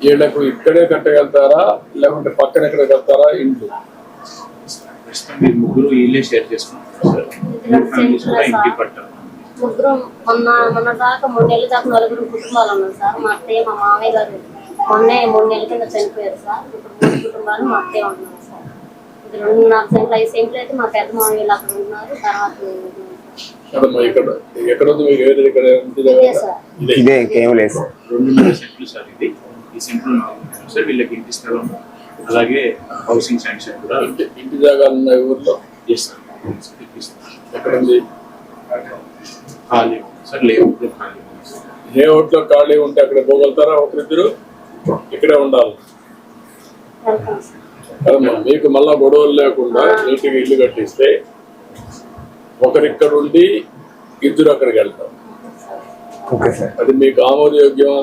వీళ్ళకు ఇక్కడే కట్టగలుగుతారా? లేకుంటే పక్కన ఎక్కడ కడతారా ఇంట్లో. మీరు ముగ్గురు ఇల్లే షేర్ చేసుకుంటారు ముగ్గురు మొన్న మొన్న దాకా మూడు నెలల దాకా నలుగురు కుటుంబాలు ఉన్నాయి సార్ మా అత్తయ్య మా మామయ్య గారు మొన్నే మూడు నెలల కింద చనిపోయారు సార్ ఇప్పుడు మూడు కుటుంబాలు మా అత్తయ్య ఉంటున్నారు సార్ ఇది రెండున్నర సెంట్లు ఐదు సెంట్లు అయితే మా పెద్ద మామయ్యలు అక్కడ ఉన్నారు తర్వాత ఇక్కడ ఎక్కడ ఉంది? మీకు ఏది ఇక్కడ ఇంటి దగ్గర ఇదే సార్ ఇదే. ఇంకేం లేదు. సార్ రెండున్నర సెంట్లు సార్ సెంట్లు సార్ వీళ్ళకి ఇంటి స్థలం అలాగే హౌసింగ్ శాంక్షన్ కూడా ఇంటి జాగాలు ఉన్నాయి ఊర్లో? ఖాళీ సార్ ఖాళీ. ఏ ఓట్లో ఖాళీ ఉంటే అక్కడ పోగలుగుతారా ఒకరిద్దరు? ఇక్కడే ఉండాలి. మీకు మళ్ళా గొడవలు లేకుండా నీటిగా ఇల్లు కట్టిస్తే ఒకరిక్కడ ఉండి ఇద్దరు అక్కడికి వెళ్తాం ఓకే సార్ అది మీకు ఆమోదయోగ్యమా?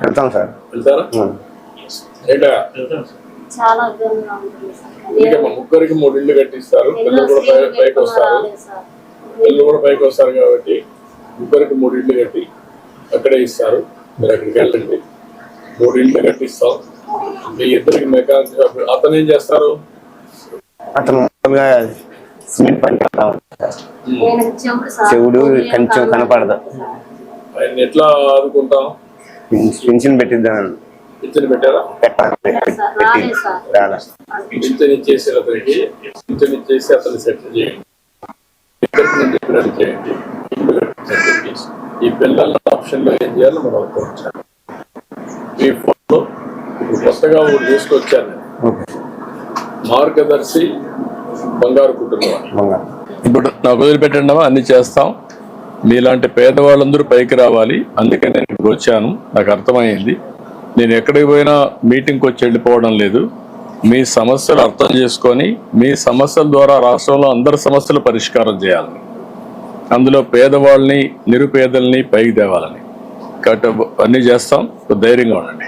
కడతాం సార్. వెళ్తాం సార్. చాలా ముగ్గురికి మూడు ఇల్లు కట్టిస్తారు పిల్లలు కూడా పైకి వస్తారు. పిల్లలు కూడా పైకి వస్తారు కాబట్టి ముగ్గురికి మూడు ఇల్లు కట్టి అక్కడే ఇస్తారు. మీరు అక్కడికి వెళ్ళండి. మూడు ఇల్లు కట్టిస్తాం. మీ ఇద్దరికి మెకానిక్ అతను ఏం చేస్తారు? అతను సిమెంట్ పని చెవుడు కొంచెం కనపడదు. ఆయన ఎట్లా ఆదుకుంటాం? పెన్షన్ పెట్టిద్దాం ఇచ్చిన పెట్టారా? పెట్టాలి పింఛన్ అతనికి పింఛన్ ఇచ్చేసి సెటిల్ చేయండి. చేయండి. ఈ పిల్లల ఆప్షన్లో ఏం చేయాలో మనం అనుకోవచ్చాను ఈ ఫోన్లో ఇప్పుడు కొత్తగా ఒకటి తీసుకొచ్చాను మార్గదర్శి బంగారు కుటుంబం ఇప్పుడు నాకు వదిలిపెట్టండి అన్ని చేస్తాం. మీలాంటి పేదవాళ్ళందరూ పైకి రావాలి. అందుకే నేను ఇక్కడికి వచ్చాను. నాకు అర్థమైంది. నేను ఎక్కడికి పోయినా మీటింగ్కి వచ్చి వెళ్ళిపోవడం లేదు. మీ సమస్యలు అర్థం చేసుకొని మీ సమస్యల ద్వారా రాష్ట్రంలో అందరి సమస్యలు పరిష్కారం చేయాలని అందులో పేదవాళ్ళని నిరుపేదల్ని పైకి తేవాలని. కాబట్టి అన్నీ చేస్తాం. ధైర్యంగా ఉండండి.